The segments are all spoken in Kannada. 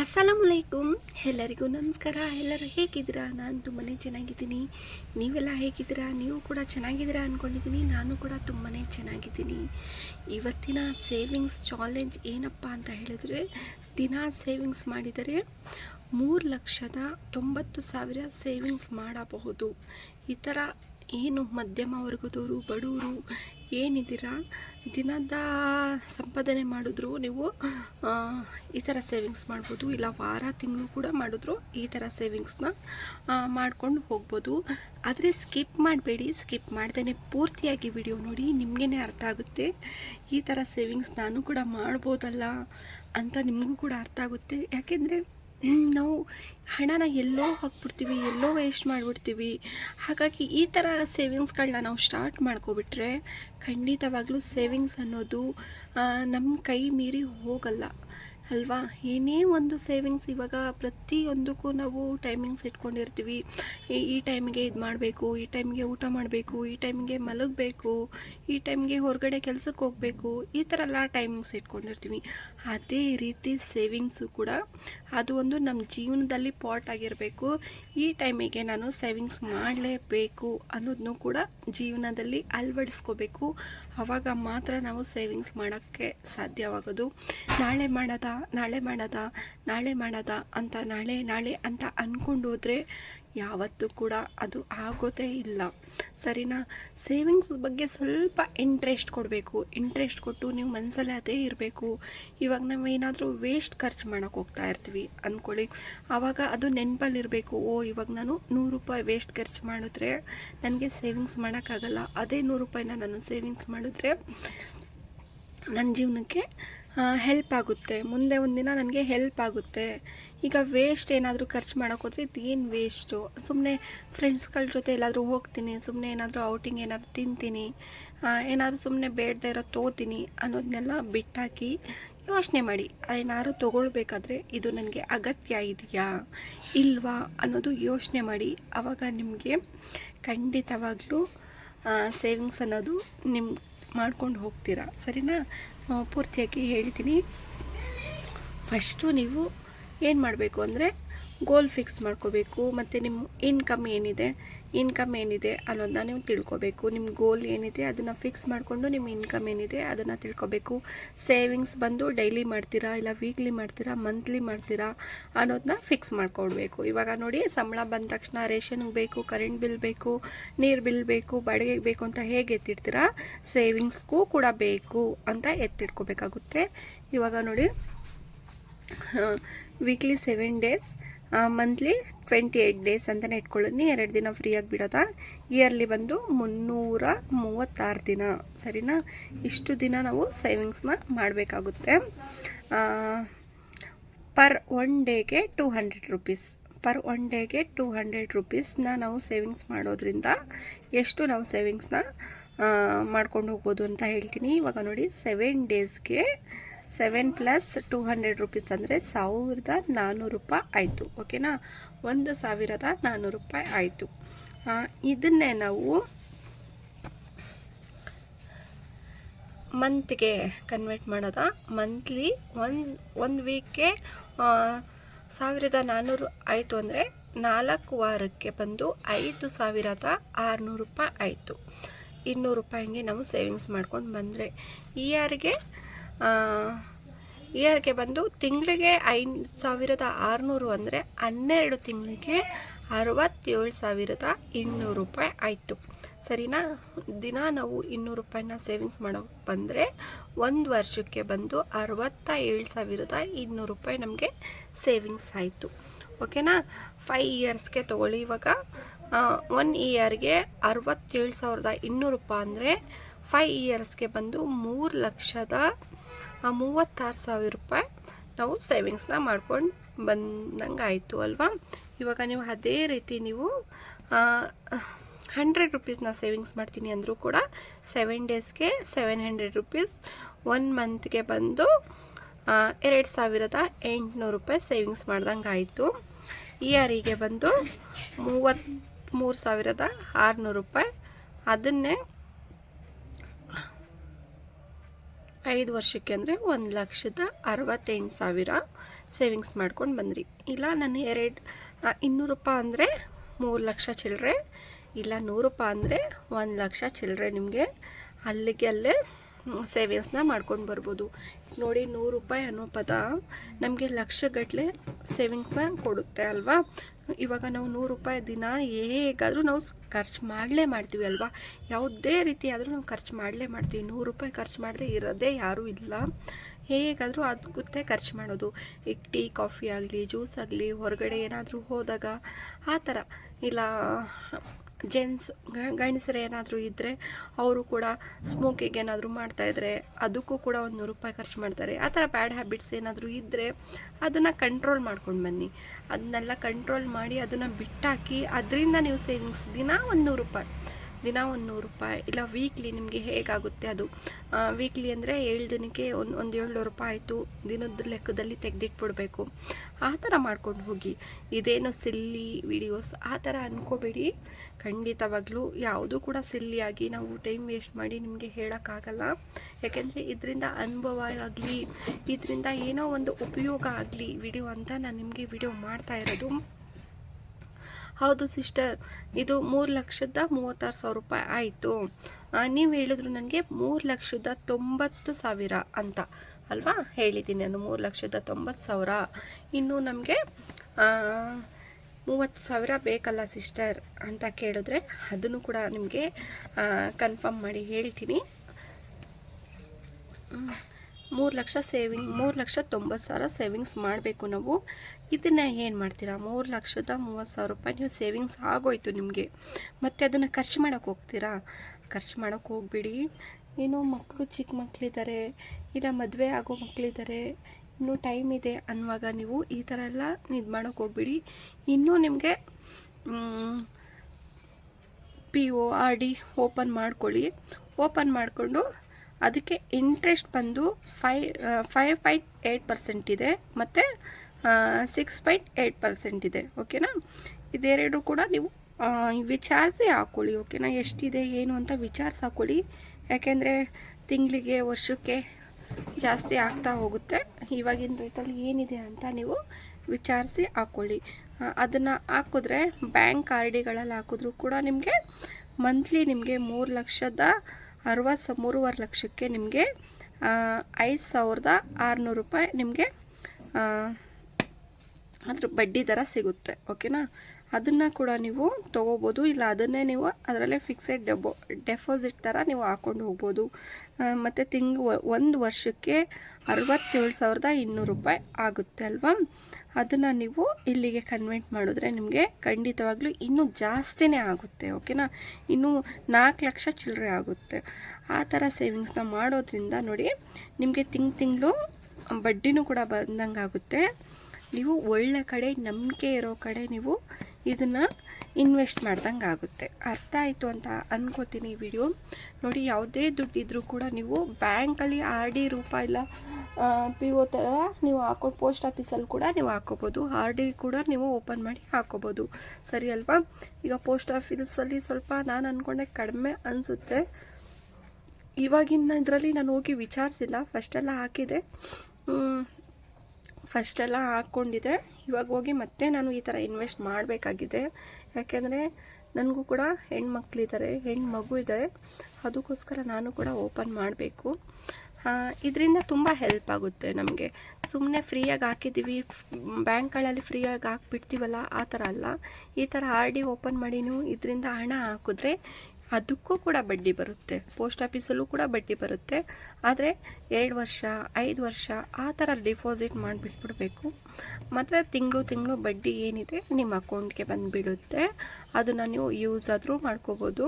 ಅಸ್ಸಲಾಮಲೈಕುಮ್. ಎಲ್ಲರಿಗೂ ನಮಸ್ಕಾರ. ಎಲ್ಲರೂ ಹೇಗಿದ್ದೀರಾ? ನಾನು ತುಂಬಾ ಚೆನ್ನಾಗಿದ್ದೀನಿ. ನೀವೆಲ್ಲ ಹೇಗಿದ್ದೀರಾ? ನೀವು ಕೂಡ ಚೆನ್ನಾಗಿದ್ದೀರಾ ಅಂದ್ಕೊಂಡಿದ್ದೀನಿ ನಾನು ಕೂಡ ತುಂಬಾ ಚೆನ್ನಾಗಿದ್ದೀನಿ. ಇವತ್ತಿನ ಸೇವಿಂಗ್ಸ್ ಚಾಲೆಂಜ್ ಏನಪ್ಪ ಅಂತ ಹೇಳಿದ್ರೆ, ದಿನ ಸೇವಿಂಗ್ಸ್ ಮಾಡಿದರೆ ಮೂರು ಲಕ್ಷದ ತೊಂಬತ್ತು ಸಾವಿರ ಸೇವಿಂಗ್ಸ್ ಮಾಡಬಹುದು. ಈ ಥರ ಏನು ಮಧ್ಯಮ ವರ್ಗದವರು ಬಡವರು ಏನಿದ್ದೀರಾ ದಿನದ ಸಂಪಾದನೆ ಮಾಡಿದ್ರು ನೀವು ಈ ಥರ ಸೇವಿಂಗ್ಸ್ ಮಾಡ್ಬೋದು, ಇಲ್ಲ ವಾರ, ತಿಂಗಳು ಕೂಡ ಮಾಡಿದ್ರು ಈ ಥರ ಸೇವಿಂಗ್ಸ್ನ ಮಾಡ್ಕೊಂಡು ಹೋಗ್ಬೋದು. ಆದರೆ ಸ್ಕಿಪ್ ಮಾಡಬೇಡಿ ಸ್ಕಿಪ್ ಮಾಡ್ದೇ ಪೂರ್ತಿಯಾಗಿ ವಿಡಿಯೋ ನೋಡಿ ನಿಮಗೇ ಅರ್ಥ ಆಗುತ್ತೆ. ಈ ಥರ ಸೇವಿಂಗ್ಸ್ ನಾನು ಕೂಡ ಮಾಡ್ಬೋದಲ್ಲ ಅಂತ ನಿಮಗೂ ಕೂಡ ಅರ್ಥ ಆಗುತ್ತೆ. ಯಾಕೆಂದರೆ ನಾವು ಹಣನ ಎಲ್ಲೋ ಹಾಕ್ಬಿಡ್ತೀವಿ, ಎಲ್ಲೋ ವೇಸ್ಟ್ ಮಾಡಿಬಿಡ್ತೀವಿ. ಹಾಗಾಗಿ ಈ ಥರ ಸೇವಿಂಗ್ಸ್ಗಳನ್ನ ನಾವು ಸ್ಟಾರ್ಟ್ ಮಾಡ್ಕೊಬಿಟ್ರೆ ಖಂಡಿತವಾಗ್ಲೂ ಸೇವಿಂಗ್ಸ್ ಅನ್ನೋದು ನಮ್ಮ ಕೈ ಮೀರಿ ಹೋಗಲ್ಲ. ಅಲ್ವಾ? ಏನೇ ಒಂದು ಸೇವಿಂಗ್ಸ್ ಇವಾಗ ಪ್ರತಿಯೊಂದಕ್ಕೂ ನಾವು ಟೈಮಿಂಗ್ಸ್ ಇಟ್ಕೊಂಡಿರ್ತೀವಿ. ಈ ಟೈಮಿಗೆ ಇದು ಮಾಡಬೇಕು, ಈ ಟೈಮ್ಗೆ ಊಟ ಮಾಡಬೇಕು, ಈ ಟೈಮ್ಗೆ ಮಲಗಬೇಕು, ಈ ಟೈಮ್ಗೆ ಹೊರಗಡೆ ಕೆಲಸಕ್ಕೆ ಹೋಗಬೇಕು, ಈ ಥರ ಎಲ್ಲ ಟೈಮಿಂಗ್ಸ್ ಇಟ್ಕೊಂಡಿರ್ತೀವಿ. ಅದೇ ರೀತಿ ಸೇವಿಂಗ್ಸು ಕೂಡ ಅದು ಒಂದು ನಮ್ಮ ಜೀವನದಲ್ಲಿ ಪಾಟ್ ಆಗಿರಬೇಕು. ಈ ಟೈಮಿಗೆ ನಾನು ಸೇವಿಂಗ್ಸ್ ಮಾಡಲೇಬೇಕು ಅನ್ನೋದನ್ನು ಕೂಡ ಜೀವನದಲ್ಲಿ ಅಳವಡಿಸ್ಕೋಬೇಕು. ಆವಾಗ ಮಾತ್ರ ನಾವು ಸೇವಿಂಗ್ಸ್ ಮಾಡೋಕ್ಕೆ ಸಾಧ್ಯವಾಗೋದು. ನಾಳೆ ಮಾಡೋದ ನಾಳೆ ಮಾಡೋದ ನಾಳೆ ಮಾಡೋದ ಅಂತ ನಾಳೆ ನಾಳೆ ಅಂತ ಅಂದ್ಕೊಂಡು ಹೋದರೆ ಯಾವತ್ತೂ ಕೂಡ ಅದು ಆಗೋದೇ ಇಲ್ಲ. ಸರಿನಾ? ಸೇವಿಂಗ್ಸ್ ಬಗ್ಗೆ ಸ್ವಲ್ಪ ಇಂಟ್ರೆಸ್ಟ್ ಕೊಡಬೇಕು. ಇಂಟ್ರೆಸ್ಟ್ ಕೊಟ್ಟು ನೀವು ಮನಸ್ಸಲ್ಲಿ ಅದೇ ಇರಬೇಕು. ಇವಾಗ ನಾವು ಏನಾದರೂ ವೇಸ್ಟ್ ಖರ್ಚು ಮಾಡೋಕೆ ಹೋಗ್ತಾ ಇರ್ತೀವಿ ಅಂದ್ಕೊಳ್ಳಿ ಆವಾಗ ಅದು ನೆನಪಲ್ಲಿರಬೇಕು. ಓ, ಇವಾಗ ನಾನು ನೂರು ರೂಪಾಯಿ ವೇಸ್ಟ್ ಖರ್ಚು ಮಾಡಿದ್ರೆ ನನಗೆ ಸೇವಿಂಗ್ಸ್ ಮಾಡೋಕ್ಕಾಗಲ್ಲ. ಅದೇ ನೂರು ರೂಪಾಯಿನ ನಾನು ಸೇವಿಂಗ್ಸ್ ಮಾಡಿದ್ರೆ ನನ್ನ ಜೀವನಕ್ಕೆ ಹೆಲ್ಪ್ ಆಗುತ್ತೆ. ಮುಂದೆ ಒಂದಿನ ನನಗೆ ಹೆಲ್ಪ್ ಆಗುತ್ತೆ. ಈಗ ವೇಸ್ಟ್ ಏನಾದರೂ ಖರ್ಚು ಮಾಡೋಕ್ಕೋದ್ರೆ ಇದೇನು ವೇಸ್ಟು ಸುಮ್ಮನೆ ಫ್ರೆಂಡ್ಸ್ಗಳ ಜೊತೆ ಎಲ್ಲಾದರೂ ಹೋಗ್ತೀನಿ ಸುಮ್ಮನೆ ಏನಾದರೂ ಔಟಿಂಗ್ ಏನಾದರೂ ತಿಂತೀನಿ ಏನಾದರೂ ಸುಮ್ಮನೆ ಬೇಡದೇ ಇರೋ ತೋತೀನಿ ಅನ್ನೋದನ್ನೆಲ್ಲ ಬಿಟ್ಟಾಕಿ ಯೋಚನೆ ಮಾಡಿ. ಏನಾದ್ರು ತೊಗೊಳ್ಬೇಕಾದ್ರೆ ಇದು ನನಗೆ ಅಗತ್ಯ ಇದೆಯಾ, ಇಲ್ವಾ ಅನ್ನೋದು ಯೋಚನೆ ಮಾಡಿ. ಆವಾಗ ನಿಮಗೆ ಖಂಡಿತವಾಗ್ಲೂ ಸೇವಿಂಗ್ಸ್ ಅನ್ನೋದು ನಿಮ್ಮ ಮಾಡ್ಕೊಂಡು ಹೋಗ್ತೀರಾ. ಸರಿನಾ? ಪೂರ್ತಿಯಾಗಿ ಹೇಳ್ತೀನಿ. ಫಸ್ಟು ನೀವು ಏನು ಮಾಡಬೇಕು ಅಂದರೆ ಗೋಲ್ ಫಿಕ್ಸ್ ಮಾಡ್ಕೋಬೇಕು, ಮತ್ತು ನಿಮ್ಮ ಇನ್ಕಮ್ ಏನಿದೆ ಇನ್ಕಮ್ ಏನಿದೆ ಅನ್ನೋದನ್ನ ನೀವು ತಿಳ್ಕೊಬೇಕು. ನಿಮ್ಮ ಗೋಲ್ ಏನಿದೆ ಅದನ್ನು ಫಿಕ್ಸ್ ಮಾಡಿಕೊಂಡು ನಿಮ್ಮ ಇನ್ಕಮ್ ಏನಿದೆ ಅದನ್ನು ತಿಳ್ಕೊಬೇಕು. ಸೇವಿಂಗ್ಸ್ ಬಂದು ಡೈಲಿ ಮಾಡ್ತೀರಾ, ಇಲ್ಲ ವೀಕ್ಲಿ ಮಾಡ್ತೀರಾ ಮಂತ್ಲಿ ಮಾಡ್ತೀರಾ ಅನ್ನೋದನ್ನ ಫಿಕ್ಸ್ ಮಾಡ್ಕೊಡ್ಬೇಕು. ಇವಾಗ ನೋಡಿ, ಸಂಬಳ ಬಂದ ತಕ್ಷಣ ರೇಷನ್ಗೆ ಬೇಕು ಕರೆಂಟ್ ಬಿಲ್ ಬೇಕು, ನೀರು ಬಿಲ್ ಬೇಕು, ಬಾಡಿಗೆಗೆ ಬೇಕು ಅಂತ ಹೇಗೆ ಎತ್ತಿಡ್ತೀರಾ? ಸೇವಿಂಗ್ಸ್ಗೂ ಕೂಡ ಬೇಕು ಅಂತ ಎತ್ತಿಟ್ಕೋಬೇಕಾಗುತ್ತೆ. ಇವಾಗ ನೋಡಿ weekly seven days monthly twenty eight days ಅಂತಲೇ ಇಟ್ಕೊಳ್ಳಿ ಎರಡು ದಿನ ಫ್ರೀಯಾಗಿ ಬಿಡೋದ? ಇಯರ್ಲಿ ಬಂದು ಮುನ್ನೂರ ಮೂವತ್ತಾರು ದಿನ. ಸರಿನಾ? ಇಷ್ಟು ದಿನ ನಾವು ಸೇವಿಂಗ್ಸ್ನ ಮಾಡಬೇಕಾಗುತ್ತೆ. ಪರ್ ಒನ್ ಡೇಗೆ two hundred rupees per one ಡೇಗೆ ಟೂ ಹಂಡ್ರೆಡ್ ರುಪೀಸ್ನ ನಾವು ಸೇವಿಂಗ್ಸ್ ಮಾಡೋದ್ರಿಂದ ಎಷ್ಟು ನಾವು ಸೇವಿಂಗ್ಸ್ನ ಮಾಡ್ಕೊಂಡು ಹೋಗ್ಬೋದು ಅಂತ ಹೇಳ್ತೀನಿ. ಇವಾಗ ನೋಡಿ ಸೆವೆನ್ ಡೇಸ್ಗೆ seven plus two hundred rupees ಅಂದರೆ ಸಾವಿರದ ನಾನ್ನೂರು ರೂಪಾಯಿ ಆಯಿತು. ಓಕೆನಾ ಒಂದು ಸಾವಿರದ ನಾನ್ನೂರು ರೂಪಾಯಿ ಆಯಿತು. ಇದನ್ನೇ ನಾವು ಮಂತ್ಗೆ ಕನ್ವರ್ಟ್ ಮಾಡೋದ. ಮಂತ್ಲಿ ಒಂದು ಒಂದು ವೀಕ್ಗೆ ಸಾವಿರದ ನಾನ್ನೂರು ಆಯಿತು ಅಂದರೆ ನಾಲ್ಕು ವಾರಕ್ಕೆ ಬಂದು ಐದು ಸಾವಿರದ ಆರುನೂರು ರೂಪಾಯಿ ಆಯಿತು. ಇನ್ನೂರು ರೂಪಾಯಿ ಹಂಗೆ ನಾವು ಸೇವಿಂಗ್ಸ್ ಮಾಡ್ಕೊಂಡು ಬಂದರೆ ಇಯರ್ಗೆ ಇಯರ್ಗೆ ಬಂದು ತಿಂಗಳಿಗೆ ಐದು ಸಾವಿರದ ಆರುನೂರು ಅಂದರೆ ಹನ್ನೆರಡು ತಿಂಗಳಿಗೆ ಅರವತ್ತೇಳು ಸಾವಿರದ ಇನ್ನೂರು ರೂಪಾಯಿ ಆಯಿತು. ಸರಿನಾ? ದಿನ ನಾವು ಇನ್ನೂರು ರೂಪಾಯಿನ ಸೇವಿಂಗ್ಸ್ ಮಾಡೋಕೆ ಬಂದರೆ ಒಂದು ವರ್ಷಕ್ಕೆ ಬಂದು ಅರವತ್ತ ಏಳು ಸಾವಿರದ ಇನ್ನೂರು ರೂಪಾಯಿ ನಮಗೆ ಸೇವಿಂಗ್ಸ್ ಆಯಿತು. ಓಕೆನಾ ಫೈ ಇಯರ್ಸ್ಗೆ ತೊಗೊಳ್ಳಿ ಇವಾಗ. ಒನ್ ಇಯರ್ಗೆ ಅರವತ್ತೇಳು ಸಾವಿರದ ಇನ್ನೂರು ರೂಪಾಯಿ ಅಂದರೆ ಫೈ ಇಯರ್ಸ್ಗೆ ಬಂದು ಮೂರು ಲಕ್ಷದ ಮೂವತ್ತಾರು ಸಾವಿರ ರೂಪಾಯಿ ನಾವು ಸೇವಿಂಗ್ಸ್ನ ಮಾಡ್ಕೊಂಡು ಬಂದಂಗೆ ಆಯಿತು ಅಲ್ವಾ? ಇವಾಗ ನೀವು ಅದೇ ರೀತಿ ನೀವು ಹಂಡ್ರೆಡ್ ರುಪೀಸ್ನ ಸೇವಿಂಗ್ಸ್ ಮಾಡ್ತೀನಿ ಅಂದರೂ ಕೂಡ ಸೆವೆನ್ ಡೇಸ್ಗೆ ಸೆವೆನ್ ಹಂಡ್ರೆಡ್ ರುಪೀಸ್ ಒನ್ ಮಂತ್ಗೆ ಬಂದು ಎರಡು ಸಾವಿರದ ಎಂಟುನೂರು ರೂಪಾಯಿ ಸೇವಿಂಗ್ಸ್ ಮಾಡ್ದಂಗೆ ಆಯಿತು ಇಯರಿಗೆ ಬಂದು ಮೂವತ್ತ್ಮೂರು ಸಾವಿರದ ಆರುನೂರು ರೂಪಾಯಿ. ಅದನ್ನೇ ಐದು ವರ್ಷಕ್ಕೆ ಅಂದರೆ ಒಂದು ಲಕ್ಷದ ಅರವತ್ತೆಂಟು ಸಾವಿರ ಸೇವಿಂಗ್ಸ್ ಮಾಡ್ಕೊಂಡು ಬಂದ್ರಿ. ಇಲ್ಲ ನಾನು ಎರಡು ಇನ್ನೂರು ರೂಪಾಯಿ ಅಂದರೆ ಮೂರು ಲಕ್ಷ ಚಿಲ್ಲರೆ ಇಲ್ಲ ನೂರು ರೂಪಾಯಿ ಅಂದರೆ ಒಂದು ಲಕ್ಷ ಚಿಲ್ಲರೆ ನಿಮಗೆ ಅಲ್ಲಿಗೆ ಅಲ್ಲೇ ಸೇವಿಂಗ್ಸ್ನ ಮಾಡ್ಕೊಂಡು ಬರ್ಬೋದು. ನೋಡಿ ನೂರು ರೂಪಾಯಿ ಅನ್ನೋ ಪದ ನಮಗೆ ಲಕ್ಷಗಟ್ಟಲೆ ಸೇವಿಂಗ್ಸ್ನ ಕೊಡುತ್ತೆ ಅಲ್ವಾ? ಇವಾಗ ನಾವು ನೂರು ರೂಪಾಯಿ ದಿನ ಹೇಗಾದರೂ ನಾವು ಖರ್ಚು ಮಾಡಲೇ ಮಾಡ್ತೀವಿ ಅಲ್ವಾ? ಯಾವುದೇ ರೀತಿ ಆದರೂ ನಾವು ಖರ್ಚು ಮಾಡಲೇ ಮಾಡ್ತೀವಿ. ನೂರು ರೂಪಾಯಿ ಖರ್ಚು ಮಾಡದೆ ಇರೋದೇ ಯಾರೂ ಇಲ್ಲ. ಹೇಗಾದರೂ ಅದಕ್ಕೆ ಖರ್ಚು ಮಾಡೋದು. ಈಗ ಟೀ, ಕಾಫಿ ಆಗಲಿ, ಜ್ಯೂಸ್ ಆಗಲಿ, ಹೊರಗಡೆ ಏನಾದರೂ ಹೋದಾಗ ಆ ಥರ. ಇಲ್ಲ ಜೆಂಟ್ಸ್ ಗಂಡಸರು ಏನಾದರೂ ಇದ್ದರೆ ಅವರು ಕೂಡ ಸ್ಮೋಕಿಂಗ್ ಏನಾದರೂ ಮಾಡ್ತಾಯಿದ್ರೆ ಅದಕ್ಕೂ ಕೂಡ ಒಂದು ನೂರು ರೂಪಾಯಿ ಖರ್ಚು ಮಾಡ್ತಾರೆ. ಆ ಥರ ಬ್ಯಾಡ್ ಹ್ಯಾಬಿಟ್ಸ್ ಏನಾದರೂ ಇದ್ದರೆ ಅದನ್ನು ಕಂಟ್ರೋಲ್ ಮಾಡ್ಕೊಂಡು ಬನ್ನಿ. ಅದನ್ನೆಲ್ಲ ಕಂಟ್ರೋಲ್ ಮಾಡಿ ಅದನ್ನು ಬಿಟ್ಟಾಕಿ ಅದರಿಂದ ನೀವು ಸೇವಿಂಗ್ಸ್ ದಿನ ಒಂದು ನೂರು ರೂಪಾಯಿ. ದಿನ ಒಂದು ನೂರು ರೂಪಾಯಿ, ಇಲ್ಲ ವೀಕ್ಲಿ ನಿಮಗೆ ಹೇಗಾಗುತ್ತೆ ಅದು? ವೀಕ್ಲಿ ಅಂದರೆ ಏಳು ದಿನಕ್ಕೆ ಒಂದು ಒಂದು ಏಳ್ನೂರು ರೂಪಾಯಿ ಆಯಿತು, ದಿನದ ಲೆಕ್ಕದಲ್ಲಿ ತೆಗೆದಿಟ್ಬಿಡ್ಬೇಕು. ಆ ಥರ ಮಾಡ್ಕೊಂಡು ಹೋಗಿ. ಇದೇನು ಸಿಲ್ಲಿ ವಿಡಿಯೋಸ್ ಆ ಥರ ಅಂದ್ಕೋಬೇಡಿ ಖಂಡಿತವಾಗ್ಲೂ ಯಾವುದೂ ಕೂಡ ಸಿಲ್ಲಿಯಾಗಿ ನಾವು ಟೈಮ್ ವೇಸ್ಟ್ ಮಾಡಿ ನಿಮಗೆ ಹೇಳೋಕ್ಕಾಗಲ್ಲ. ಯಾಕೆಂದರೆ ಇದರಿಂದ ಅನುಭವ ಆಗಲಿ, ಇದರಿಂದ ಏನೋ ಒಂದು ಉಪಯೋಗ ಆಗಲಿ ವಿಡಿಯೋ ಅಂತ ನಾನು ನಿಮಗೆ ವಿಡಿಯೋ ಮಾಡ್ತಾ ಇರೋದು. ಹೌದು ಸಿಸ್ಟರ್, ಇದು ಮೂರು ಲಕ್ಷದ ಮೂವತ್ತಾರು ಸಾವಿರ ರೂಪಾಯಿ ಆಯಿತು. ನೀವು ಹೇಳಿದ್ರು ನನಗೆ ಮೂರು ಲಕ್ಷದ ತೊಂಬತ್ತು ಸಾವಿರ ಅಂತ, ಅಲ್ವಾ? ಹೇಳಿದ್ದೀನಿ ನಾನು ಮೂರು ಲಕ್ಷದ ತೊಂಬತ್ತು ಸಾವಿರ. ಇನ್ನು ನಮಗೆ ಮೂವತ್ತು ಸಾವಿರ ಬೇಕಲ್ಲ ಸಿಸ್ಟರ್ ಅಂತ ಕೇಳಿದ್ರೆ ಅದನ್ನು ಕೂಡ ನಿಮಗೆ ಕನ್ಫರ್ಮ್ ಮಾಡಿ ಹೇಳ್ತೀನಿ. ಮೂರು ಲಕ್ಷ ಸೇವಿಂಗ್ ಮೂರು ಲಕ್ಷ ತೊಂಬತ್ತು ಸಾವಿರ ಸೇವಿಂಗ್ಸ್ ಮಾಡಬೇಕು ನಾವು. ಇದನ್ನು ಏನು ಮಾಡ್ತೀರಾ? ಮೂರು ಲಕ್ಷದ ಮೂವತ್ತು ಸಾವಿರ ರೂಪಾಯಿ ನೀವು ಸೇವಿಂಗ್ಸ್ ಆಗೋಯ್ತು ನಿಮಗೆ. ಮತ್ತು ಅದನ್ನು ಖರ್ಚು ಮಾಡೋಕ್ಕೆ ಹೋಗ್ತೀರಾ? ಖರ್ಚು ಮಾಡೋಕ್ಕೆ ಹೋಗ್ಬಿಡಿ. ಏನು ಮಕ್ಕಳು ಚಿಕ್ಕ ಮಕ್ಕಳಿದ್ದಾರೆ ಇಲ್ಲ ಮದುವೆ ಆಗೋ ಮಕ್ಕಳಿದ್ದಾರೆ ಇನ್ನೂ ಟೈಮ್ ಇದೆ ಅನ್ನುವಾಗ ನೀವು ಈ ಥರ ಎಲ್ಲ ಇದು ಮಾಡೋಕ್ಕೆ ಹೋಗ್ಬಿಡಿ. ಇನ್ನೂ ನಿಮಗೆ P O R D open ಮಾಡ್ಕೊಳ್ಳಿ. ಓಪನ್ ಮಾಡಿಕೊಂಡು ಅದಕ್ಕೆ ಇಂಟ್ರೆಸ್ಟ್ ಬಂದು fi five point eight percent ಇದೆ, ಮತ್ತು ಸಿಕ್ಸ್ ಪಾಯಿಂಟ್ ಏಯ್ಟ್ ಪರ್ಸೆಂಟ್ ಇದೆ ಓಕೆನಾ ಇದೆರಡು ಕೂಡ ನೀವು ವಿಚಾರಿಸಿ ಹಾಕ್ಕೊಳ್ಳಿ ಓಕೆನಾ ಎಷ್ಟಿದೆ, ಏನು ಅಂತ ವಿಚಾರಿಸಿ ಹಾಕ್ಕೊಳ್ಳಿ ಯಾಕೆಂದರೆ ತಿಂಗಳಿಗೆ, ವರ್ಷಕ್ಕೆ ಜಾಸ್ತಿ ಆಗ್ತಾ ಹೋಗುತ್ತೆ. ಇವಾಗಿನ ರೇಟಲ್ಲಿ ಏನಿದೆ ಅಂತ ನೀವು ವಿಚಾರಿಸಿ ಹಾಕ್ಕೊಳ್ಳಿ ಅದನ್ನು ಹಾಕಿದ್ರೆ, ಬ್ಯಾಂಕ್ ಆರ್ ಡಿಗಳಲ್ಲಿ ಹಾಕಿದ್ರು ಕೂಡ ನಿಮಗೆ ಮಂತ್ಲಿ ನಿಮಗೆ ಮೂರು ಲಕ್ಷದ ಅರವತ್ತು ಮೂರುವರೆ ಲಕ್ಷಕ್ಕೆ ನಿಮಗೆ ಐದು ಸಾವಿರದ ಆರುನೂರು ರೂಪಾಯಿ ನಿಮಗೆ ಅದ್ರ ಬಡ್ಡಿ ದರ ಸಿಗುತ್ತೆ. ಓಕೆನಾ ಅದನ್ನು ಕೂಡ ನೀವು ತೊಗೋಬೋದು. ಇಲ್ಲ, ಅದನ್ನೇ ನೀವು ಅದರಲ್ಲೇ ಫಿಕ್ಸೆಡ್ ಡೆಬೋ ಡೆಪಾಸಿಟ್ ಥರ ನೀವು ಹಾಕ್ಕೊಂಡು ಹೋಗ್ಬೋದು. ಮತ್ತು ತಿಂಗ್ ಒಂದು ವರ್ಷಕ್ಕೆ ಅರವತ್ತೇಳು ಸಾವಿರದ ಇನ್ನೂರು ರೂಪಾಯಿ ಆಗುತ್ತೆ ಅಲ್ವಾ? ಅದನ್ನು ನೀವು ಇಲ್ಲಿಗೆ ಕನ್ವೆಂಟ್ ಮಾಡಿದ್ರೆ ನಿಮಗೆ ಖಂಡಿತವಾಗ್ಲೂ ಇನ್ನೂ ಜಾಸ್ತಿನೇ ಆಗುತ್ತೆ ಓಕೆನಾ ಇನ್ನೂ ನಾಲ್ಕು ಲಕ್ಷ ಚಿಲ್ಲರೆ ಆಗುತ್ತೆ. ಆ ಥರ ಸೇವಿಂಗ್ಸ್ನ ಮಾಡೋದ್ರಿಂದ ನೋಡಿ, ನಿಮಗೆ ತಿಂಗ್ ತಿಂಗಳು ಬಡ್ಡಿನೂ ಕೂಡ ಬಂದಂಗೆ ಆಗುತ್ತೆ ನೀವು ಒಳ್ಳೆ ಕಡೆ, ನಂಬಿಕೆ ಇರೋ ಕಡೆ ನೀವು ಇದನ್ನು ಇನ್ವೆಸ್ಟ್ ಮಾಡ್ದಂಗೆ ಆಗುತ್ತೆ. ಅರ್ಥ ಆಯಿತು ಅಂತ ಅನ್ಕೋತೀನಿ ಈ ವಿಡಿಯೋ ನೋಡಿ, ಯಾವುದೇ ದುಡ್ಡಿದ್ರೂ ಕೂಡ ನೀವು ಬ್ಯಾಂಕಲ್ಲಿ ಆರ್ ಡಿ ರೂಪಾಯಿ ಇಲ್ಲ ಪಿ ಒ ಥರ ನೀವು ಹಾಕೋ ಪೋಸ್ಟ್ ಆಫೀಸಲ್ಲಿ ಕೂಡ ನೀವು ಹಾಕೋಬೋದು. ಆರ್ ಡಿ ಕೂಡ ನೀವು ಓಪನ್ ಮಾಡಿ ಹಾಕೋಬೋದು. ಸರಿ ಅಲ್ವಾ? ಈಗ ಪೋಸ್ಟ್ ಆಫೀಸಲ್ಲಿ ಸ್ವಲ್ಪ ನಾನು ಅಂದ್ಕೊಂಡೆ ಕಡಿಮೆ ಅನಿಸುತ್ತೆ. ಇವಾಗಿನ ಇದರಲ್ಲಿ ನಾನು ಹೋಗಿ ವಿಚಾರಿಸಿಲ್ಲ. ಫಸ್ಟೆಲ್ಲ ಹಾಕಿದೆ. ಫಸ್ಟೆಲ್ಲ ಹಾಕ್ಕೊಂಡಿದ್ದೆ. ಇವಾಗ ಹೋಗಿ ಮತ್ತೆ ನಾನು ಈ ಥರ ಇನ್ವೆಸ್ಟ್ ಮಾಡಬೇಕಾಗಿದೆ. ಯಾಕೆಂದರೆ ನನಗೂ ಕೂಡ ಹೆಣ್ಮಕ್ಳಿದ್ದಾರೆ ಹೆಣ್ಣು ಮಗು ಇದೆ. ಅದಕ್ಕೋಸ್ಕರ ನಾನು ಕೂಡ ಓಪನ್ ಮಾಡಬೇಕು. ಇದರಿಂದ ತುಂಬ ಹೆಲ್ಪ್ ಆಗುತ್ತೆ ನಮಗೆ. ಸುಮ್ಮನೆ ಫ್ರೀಯಾಗಿ ಹಾಕಿದ್ದೀವಿ. ಬ್ಯಾಂಕ್ಗಳಲ್ಲಿ ಫ್ರೀಯಾಗಿ ಹಾಕ್ಬಿಡ್ತೀವಲ್ಲ, ಆ ಥರ ಅಲ್ಲ. ಈ ಥರ ಆರ್ ಡಿ ಓಪನ್ ಮಾಡಿನೂ ಇದರಿಂದ ಹಣ ಹಾಕಿದ್ರೆ ಅದಕ್ಕೂ ಕೂಡ ಬಡ್ಡಿ ಬರುತ್ತೆ. ಪೋಸ್ಟ್ ಆಫೀಸಲ್ಲೂ ಕೂಡ ಬಡ್ಡಿ ಬರುತ್ತೆ. ಆದರೆ ಎರಡು ವರ್ಷ, ಐದು ವರ್ಷ ಆ ಥರ ಡಿಪಾಸಿಟ್ ಮಾಡಿಬಿಟ್ಬಿಡ್ಬೇಕು. ಮಾತ್ರ ತಿಂಗಳು ತಿಂಗಳು ಬಡ್ಡಿ ಏನಿದೆ ನಿಮ್ಮ ಅಕೌಂಟ್ಗೆ ಬಂದುಬಿಡುತ್ತೆ. ಅದನ್ನು ನೀವು ಯೂಸ್ ಆದರೂ ಮಾಡ್ಕೋಬೋದು.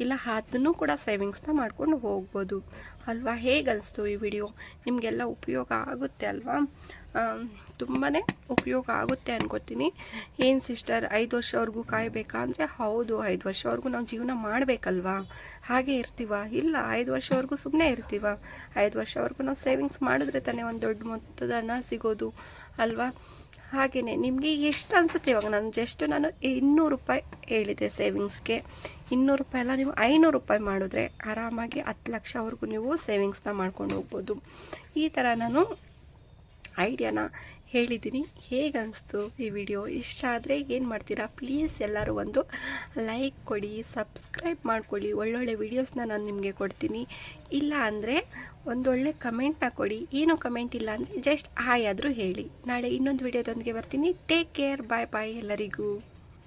ಇಲ್ಲ ಅದನ್ನು ಕೂಡ ಸೇವಿಂಗ್ಸ್ನ ಮಾಡ್ಕೊಂಡು ಹೋಗ್ಬೋದು. ಅಲ್ವಾ? ಹೇಗೆ ಅನಿಸ್ತು ಈ ವಿಡಿಯೋ? ನಿಮಗೆಲ್ಲ ಉಪಯೋಗ ಆಗುತ್ತೆ ಅಲ್ವಾ? ತುಂಬಾ ಉಪಯೋಗ ಆಗುತ್ತೆ ಅನ್ಕೋತೀನಿ. ಏನು ಸಿಸ್ಟರ್ ಐದು ವರ್ಷವರೆಗೂ ಕಾಯಬೇಕಾ? ಅಂದರೆ ಹೌದು, ಐದು ವರ್ಷವರೆಗೂ ನಾವು ಜೀವನ ಮಾಡಬೇಕಲ್ವಾ? ಹಾಗೆ ಇರ್ತೀವ? ಇಲ್ಲ, ಐದು ವರ್ಷವರೆಗೂ ಸುಮ್ಮನೆ ಇರ್ತೀವ? ಐದು ವರ್ಷವರೆಗೂ ನಾವು ಸೇವಿಂಗ್ಸ್ ಮಾಡಿದ್ರೆ ತಾನೇ ಒಂದು ದೊಡ್ಡ ಮೊತ್ತದ ಸಿಗೋದು ಅಲ್ವಾ? ಹಾಗೇ ನಿಮಗೆ ಎಷ್ಟು ಅನಿಸುತ್ತೆ ಇವಾಗ? ನಾನು ಜಸ್ಟ್ ನಾನು ಇನ್ನೂರು ರೂಪಾಯಿ ಹೇಳಿದೆ ಸೇವಿಂಗ್ಸ್ಗೆ ಇನ್ನೂರು ರೂಪಾಯಿ ಎಲ್ಲ ನೀವು ಐನೂರು ರೂಪಾಯಿ ಮಾಡಿದ್ರೆ ಆರಾಮಾಗಿ ಹತ್ತು ಲಕ್ಷವರೆಗೂ ನೀವು ಸೇವಿಂಗ್ಸ್ನ ಮಾಡ್ಕೊಂಡು ಹೋಗ್ಬೋದು. ಈ ಥರ ನಾನು ಐಡಿಯಾನ ಹೇಳಿದ್ದೀನಿ. ಹೇಗೆ ಅನಿಸ್ತು ಈ ವಿಡಿಯೋ? ಇಷ್ಟ ಆದರೆ ಏನು ಮಾಡ್ತೀರಾ? ಪ್ಲೀಸ್ ಎಲ್ಲರೂ ಒಂದು ಲೈಕ್ ಕೊಡಿ, ಸಬ್ಸ್ಕ್ರೈಬ್ ಮಾಡ್ಕೊಳ್ಳಿ. ಒಳ್ಳೊಳ್ಳೆ ವೀಡಿಯೋಸ್ನ ನಾನು ನಿಮಗೆ ಕೊಡ್ತೀನಿ. ಇಲ್ಲ ಅಂದರೆ ಒಂದೊಳ್ಳೆ ಕಮೆಂಟ್ನ ಕೊಡಿ. ಏನೂ ಕಮೆಂಟ್ ಇಲ್ಲ ಅಂದರೆ ಜಸ್ಟ್ ಹಾಯ್ ಆದರೂ ಹೇಳಿ. ನಾಳೆ ಇನ್ನೊಂದು ವಿಡಿಯೋದೊಂದಿಗೆ ಬರ್ತೀನಿ. ಟೇಕ್ ಕೇರ್ ಬಾಯ್ ಬಾಯ್ ಎಲ್ಲರಿಗೂ.